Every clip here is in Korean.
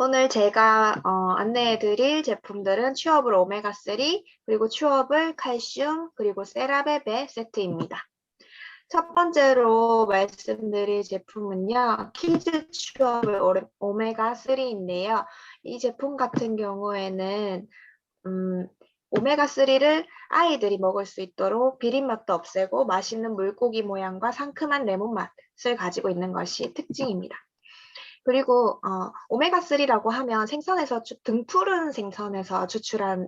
오늘 제가 어, 안내해드릴 제품들은 취업을 오메가3 그리고 취업을 칼슘 그리고 세라베베 세트입니다. 첫 번째로 말씀드릴 제품은요. 키즈 취업을 오메가3인데요. 이 제품 같은 경우에는 음, 오메가3를 아이들이 먹을 수 있도록 비린 맛도 없애고 맛있는 물고기 모양과 상큼한 레몬 맛을 가지고 있는 것이 특징입니다. 그리고 어, 오메가3라고 하면 생선에서 주- 등푸른 생선에서 추출한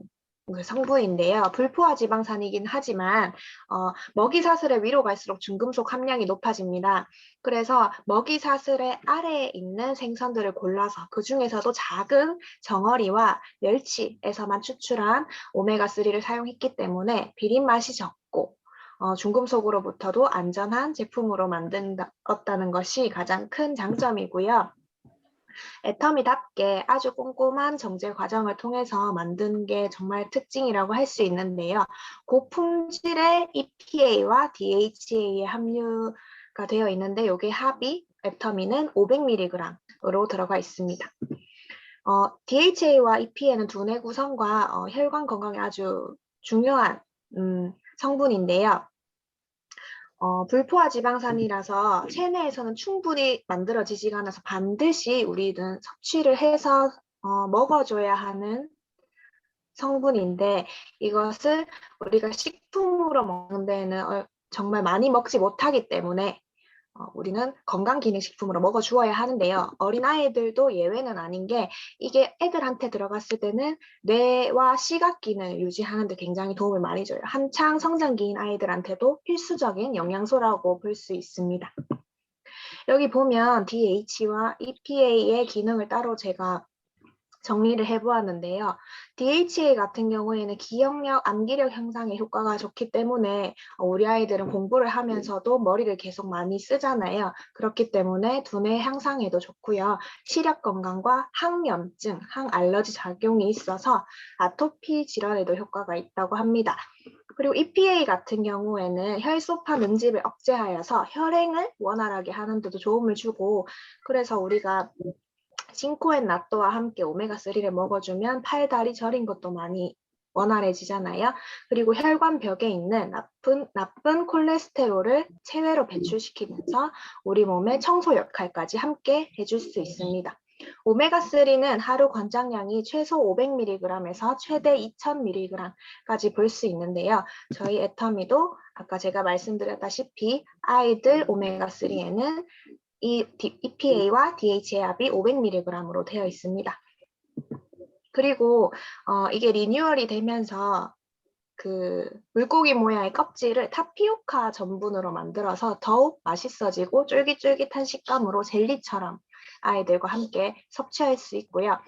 그 성분인데요. 불포화 지방산이긴 하지만 어, 먹이 사슬의 위로 갈수록 중금속 함량이 높아집니다. 그래서 먹이 사슬의 아래에 있는 생선들을 골라서 그 중에서도 작은 정어리와 멸치에서만 추출한 오메가3를 사용했기 때문에 비린 맛이 적고 어, 중금속으로부터도 안전한 제품으로 만들었다는 것이 가장 큰 장점이고요. 애터미답게 아주 꼼꼼한 정제 과정을 통해서 만든 게 정말 특징이라고 할 수 있는데요. 고품질의 EPA와 DHA의 함유가 되어 있는데 이게 합이 애터미는 500mg으로 들어가 있습니다. 어, DHA와 EPA는 두뇌 구성과 어, 혈관 건강에 아주 중요한 음, 성분인데요. 어, 불포화 지방산이라서 체내에서는 충분히 만들어지지가 않아서 반드시 우리는 섭취를 해서 어, 먹어줘야 하는 성분인데 이것을 우리가 식품으로 먹는 데는 어, 정말 많이 먹지 못하기 때문에 어, 우리는 건강기능식품으로 먹어주어야 하는데요. 어린아이들도 예외는 아닌 게 이게 애들한테 들어갔을 때는 뇌와 시각기능을 유지하는 데 굉장히 도움을 많이 줘요. 한창 성장기인 아이들한테도 필수적인 영양소라고 볼 수 있습니다. 여기 보면 DH와 EPA의 기능을 따로 제가 정리를 해보았는데요. DHA 같은 경우에는 기억력, 암기력 향상에 효과가 좋기 때문에 어, 우리 아이들은 공부를 하면서도 머리를 계속 많이 쓰잖아요. 그렇기 때문에 두뇌 향상에도 좋고요. 시력 건강과 항염증, 항알러지 작용이 있어서 아토피 질환에도 효과가 있다고 합니다. 그리고 EPA 같은 경우에는 혈소파 능집을 억제하여서 혈행을 원활하게 하는 데도 도움을 주고 그래서 우리가 싱코엔 나또와 함께 오메가3를 먹어주면 팔다리 저린 것도 많이 원활해지잖아요. 그리고 혈관벽에 있는 나쁜, 나쁜 콜레스테롤을 체외로 배출시키면서 우리 몸의 청소 역할까지 함께 해줄 수 있습니다. 오메가3는 하루 권장량이 최소 500mg에서 최대 2000mg까지 볼 수 있는데요. 저희 애터미도 아까 제가 말씀드렸다시피 아이들 오메가3에는 이 EPA와 DHA 합이 500mg으로 되어 있습니다. 그리고 어, 이게 리뉴얼이 되면서 그 물고기 모양의 껍질을 타피오카 전분으로 만들어서 더욱 맛있어지고 쫄깃쫄깃한 식감으로 젤리처럼 아이들과 함께 섭취할 수 있고요.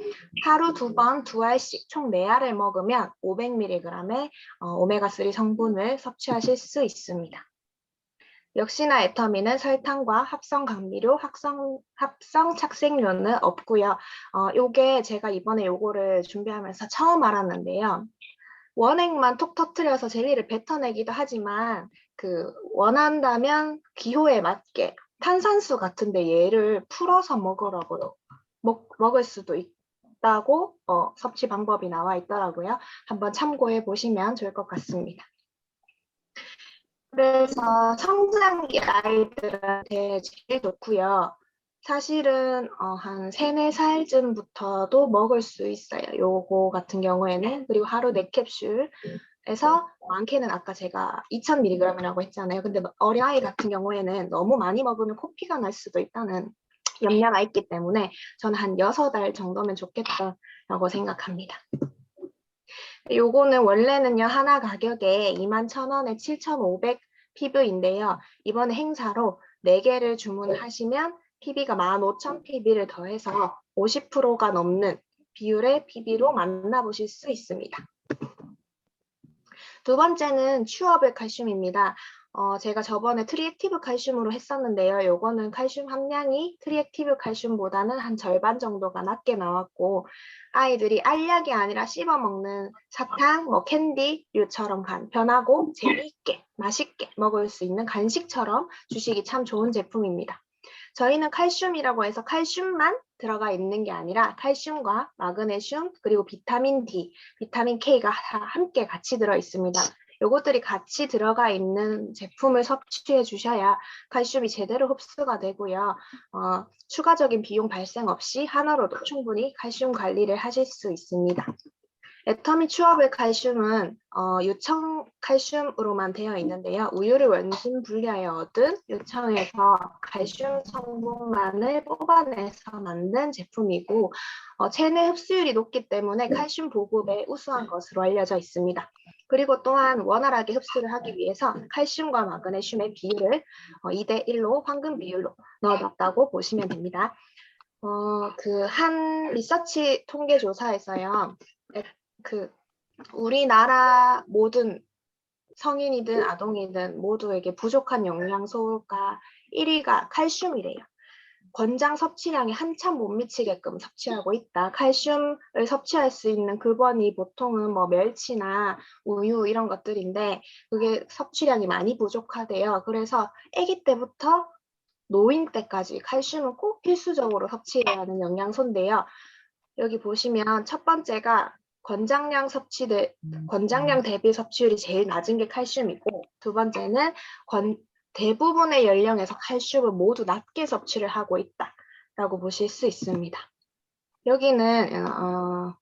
하루 두 번 두 알씩 총 네 알을 먹으면 500mg의 어, 오메가3 성분을 섭취하실 수 있습니다. 역시나 애터미는 설탕과 합성 감미료, 합성, 합성 착색료는 없고요. 어, 요게 제가 이번에 요거를 준비하면서 처음 알았는데요. 원액만 톡 터트려서 젤리를 뱉어내기도 하지만 그 원한다면 기호에 맞게 탄산수 같은데 얘를 풀어서 먹으라고요. 먹, 먹을 수도 있다고 어, 섭취 방법이 나와 있더라고요. 한번 참고해 보시면 좋을 것 같습니다. 그래서 성장기 아이들한테 제일 좋고요. 사실은 어, 한 3, 4살쯤부터도 먹을 수 있어요. 요거 같은 경우에는. 그리고 하루 4캡슐에서 많게는 아까 제가 2000mg이라고 했잖아요. 근데 어린아이 같은 경우에는 너무 많이 먹으면 코피가 날 수도 있다는 염려가 있기 때문에 저는 한 6알 정도면 좋겠다라고 생각합니다. 요거는 원래는요 하나 가격에 21,000원에 7,500 PB인데요. 이번에 행사로 4개를 주문하시면 PB가 15,000 PB를 더해서 50%가 넘는 비율의 PB로 만나보실 수 있습니다. 두 번째는 취업의 칼슘입니다. 어, 제가 저번에 트리액티브 칼슘으로 했었는데요. 요거는 칼슘 함량이 트리액티브 칼슘보다는 한 절반 정도가 낮게 나왔고 아이들이 알약이 아니라 씹어 먹는 사탕, 뭐 캔디류처럼 간편하고 재미있게 맛있게 먹을 수 있는 간식처럼 주시기 참 좋은 제품입니다. 저희는 칼슘이라고 해서 칼슘만 들어가 있는 게 아니라 칼슘과 마그네슘 그리고 비타민 D, 비타민 K가 다 함께 같이 들어 있습니다. 요것들이 같이 들어가 있는 제품을 섭취해 주셔야 칼슘이 제대로 흡수가 되고요. 어, 추가적인 비용 발생 없이 하나로도 충분히 칼슘 관리를 하실 수 있습니다. 애터미 추어블 칼슘은 어, 유청 칼슘으로만 되어 있는데요. 우유를 원심 분리하여 얻은 유청에서 칼슘 성분만을 뽑아내서 만든 제품이고 어, 체내 흡수율이 높기 때문에 칼슘 보급에 우수한 것으로 알려져 있습니다. 그리고 또한 원활하게 흡수를 하기 위해서 칼슘과 마그네슘의 비율을 어, 2대 1로 황금 비율로 넣어놨다고 보시면 됩니다. 어, 그 한 리서치 통계 조사에서요. 에- 그 우리나라 모든 성인이든 아동이든 모두에게 부족한 영양소가 1위가 칼슘이래요. 권장 섭취량에 한참 못 미치게끔 섭취하고 있다. 칼슘을 섭취할 수 있는 급원이 보통은 뭐 멸치나 우유 이런 것들인데 그게 섭취량이 많이 부족하대요. 그래서 아기 때부터 노인 때까지 칼슘은 꼭 필수적으로 섭취해야 하는 영양소인데요. 여기 보시면 첫 번째가 권장량 섭취 대 권장량 대비 섭취율이 제일 낮은 게 칼슘이고 두 번째는 권, 대부분의 연령에서 칼슘을 모두 낮게 섭취를 하고 있다라고 보실 수 있습니다. 여기는 어,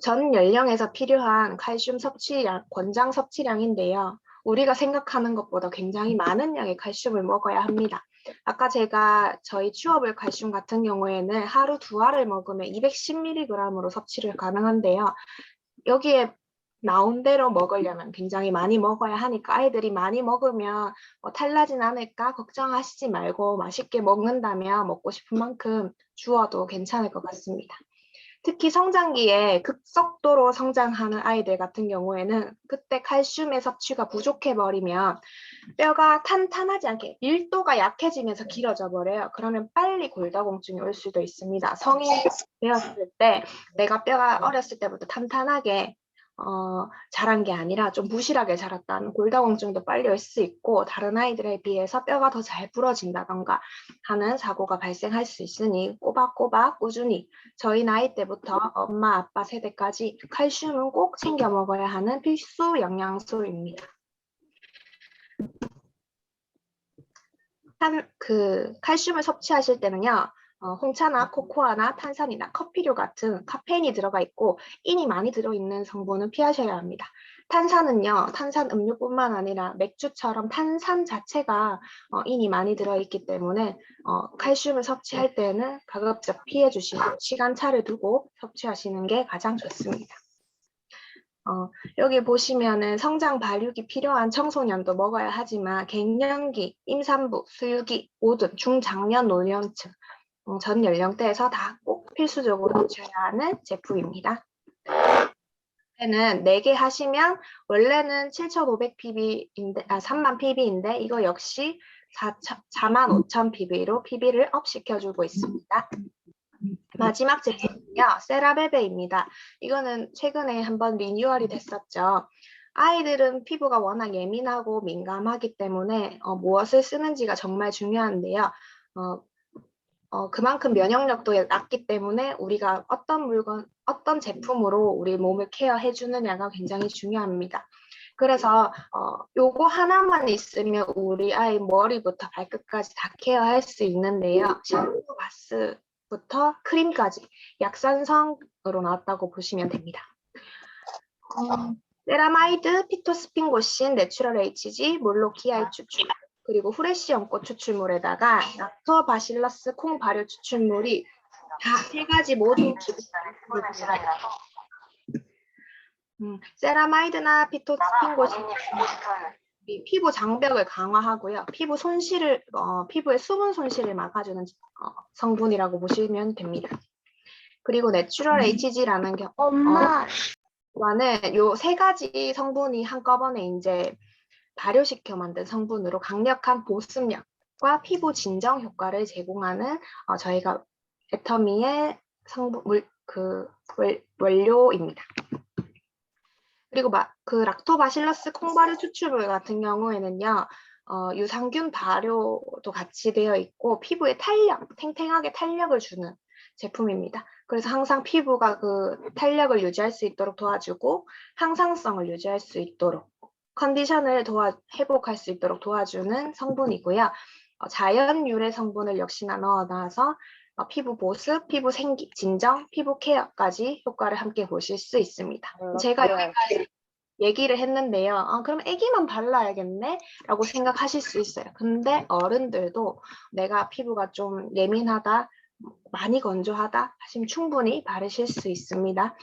전 연령에서 필요한 칼슘 섭취량, 권장 섭취량인데요. 우리가 생각하는 것보다 굉장히 많은 양의 칼슘을 먹어야 합니다. 아까 제가 저희 취업을 칼슘 같은 경우에는 하루 두 알을 먹으면 210mg으로 섭취를 가능한데요. 여기에 나온 대로 먹으려면 굉장히 많이 먹어야 하니까 아이들이 많이 먹으면 뭐 탈나진 않을까 걱정하시지 말고 맛있게 먹는다면 먹고 싶은 만큼 주어도 괜찮을 것 같습니다. 특히 성장기에 급속도로 성장하는 아이들 같은 경우에는 그때 칼슘의 섭취가 부족해 버리면 뼈가 탄탄하지 않게 밀도가 약해지면서 길어져 버려요. 그러면 빨리 골다공증이 올 수도 있습니다. 성인 되었을 때 내가 뼈가 어렸을 때부터 탄탄하게 어, 자란 게 아니라 좀 부실하게 자랐다는 골다공증도 빨리 올 수 있고 다른 아이들에 비해서 뼈가 더 잘 부러진다던가 하는 사고가 발생할 수 있으니 꼬박꼬박 꾸준히 저희 나이 때부터 엄마 아빠 세대까지 칼슘은 꼭 챙겨 먹어야 하는 필수 영양소입니다. 한, 그 칼슘을 섭취하실 때는요. 어, 홍차나 코코아나 탄산이나 커피류 같은 카페인이 들어가 있고 인이 많이 들어있는 성분은 피하셔야 합니다. 탄산은요, 탄산 음료뿐만 아니라 맥주처럼 탄산 자체가 어, 인이 많이 들어있기 때문에 어, 칼슘을 섭취할 때는 가급적 피해 주시고 시간차를 두고 섭취하시는 게 가장 좋습니다. 어, 여기 보시면은 성장 발육이 필요한 청소년도 먹어야 하지만 갱년기, 임산부, 수유기 모든 중장년 노년층 어, 전 연령대에서 다 꼭 필수적으로 섭취해야 하는 제품입니다. 는 4개 하시면 원래는 7,500pb인데 아 3만 pb인데 이거 역시 4, 45,000 pb로 pb를 업 시켜주고 있습니다. 마지막 제품은요 세라베베입니다. 이거는 최근에 한번 리뉴얼이 됐었죠. 아이들은 피부가 워낙 예민하고 민감하기 때문에 어, 무엇을 쓰는지가 정말 중요한데요. 어, 어, 그만큼 면역력도 낮기 때문에 우리가 어떤 물건, 어떤 제품으로 우리 몸을 케어해 주느냐가 굉장히 중요합니다. 그래서 어, 요거 하나만 있으면 우리 아이 머리부터 발끝까지 다 케어할 수 있는데요. 샴푸, 바스부터 크림까지 약산성으로 나왔다고 보시면 됩니다. 어, 세라마이드, 피토스핀고신, 내추럴 HG, 몰로키아이 추출, 그리고 후레쉬 연꽃 추출물에다가 락토바실러스 콩 발효 추출물이 다 세 가지 모두 들어가요. 음, 세라마이드나 피토스핀고신 이 피부 장벽을 강화하고요. 피부 손실을 어, 피부의 수분 손실을 막아주는 어, 성분이라고 보시면 됩니다. 그리고 내추럴 HG라는 경 엄마, 과는 요 세 가지 성분이 한꺼번에 이제 발효시켜 만든 성분으로 강력한 보습력과 피부 진정 효과를 제공하는 어, 저희가 애터미의 성분 물, 그 월- 원료입니다. 그리고 마, 그 락토바실러스 콩바르 추출물 같은 경우에는요. 어, 유산균 발효도 같이 되어 있고 피부에 탄력, 탱탱하게 탄력을 주는 제품입니다. 그래서 항상 피부가 그 탄력을 유지할 수 있도록 도와주고 항상성을 유지할 수 있도록 컨디션을 도와 회복할 수 있도록 도와주는 성분이고요. 어, 자연 유래 성분을 역시나 넣어 놔서 어, 피부 보습, 피부 생기, 진정, 피부 케어까지 효과를 함께 보실 수 있습니다. 제가 여기까지 얘기를 했는데요. 아, 그럼 애기만 발라야겠네? 라고 생각하실 수 있어요. 근데 어른들도 내가 피부가 좀 예민하다, 많이 건조하다 하시면 충분히 바르실 수 있습니다.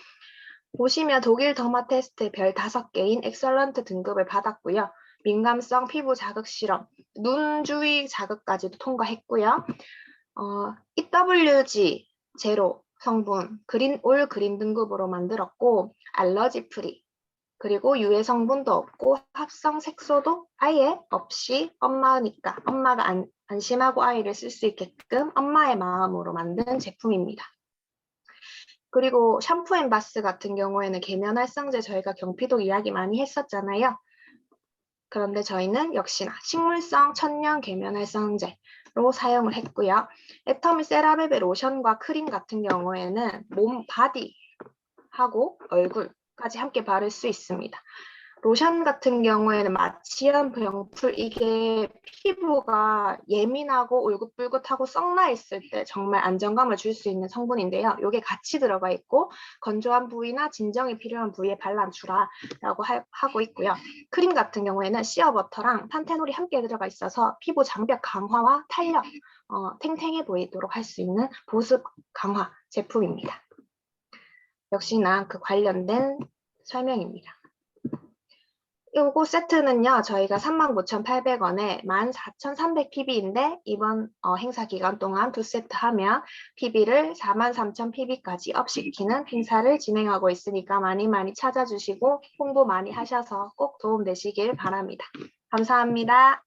보시면 독일 더마 테스트 별 5개인 엑설런트 등급을 받았고요. 민감성 피부 자극 실험, 눈 주위 자극까지도 통과했고요. 어, EWG 제로 성분, 그린 올 그린 등급으로 만들었고 알러지 프리, 그리고 유해 성분도 없고 합성 색소도 아예 없이 엄마니까 엄마가 안, 안심하고 아이를 쓸 수 있게끔 엄마의 마음으로 만든 제품입니다. 그리고 샴푸 앤 바스 같은 경우에는 계면 활성제 저희가 경피독 이야기 많이 했었잖아요. 그런데 저희는 역시나 식물성 천연 계면 활성제로 사용을 했고요. 애터미 세라베베 로션과 크림 같은 경우에는 몸 바디하고 얼굴까지 함께 바를 수 있습니다. 로션 같은 경우에는 마취한 병풀 이게 피부가 예민하고 울긋불긋하고 썩나 있을 때 정말 안정감을 줄 수 있는 성분인데요. 이게 같이 들어가 있고 건조한 부위나 진정이 필요한 부위에 발라주라라고 하고 있고요. 크림 같은 경우에는 시어버터랑 판테놀이 함께 들어가 있어서 피부 장벽 강화와 탄력, 어, 탱탱해 보이도록 할 수 있는 보습 강화 제품입니다. 역시나 그 관련된 설명입니다. 요거 세트는요, 저희가 39,800원에 14,300pb인데, 이번 어, 행사 기간 동안 두 세트 하면 pb를 43,000pb까지 업시키는 행사를 진행하고 있으니까 많이 많이 찾아주시고 홍보 많이 하셔서 꼭 도움 되시길 바랍니다. 감사합니다.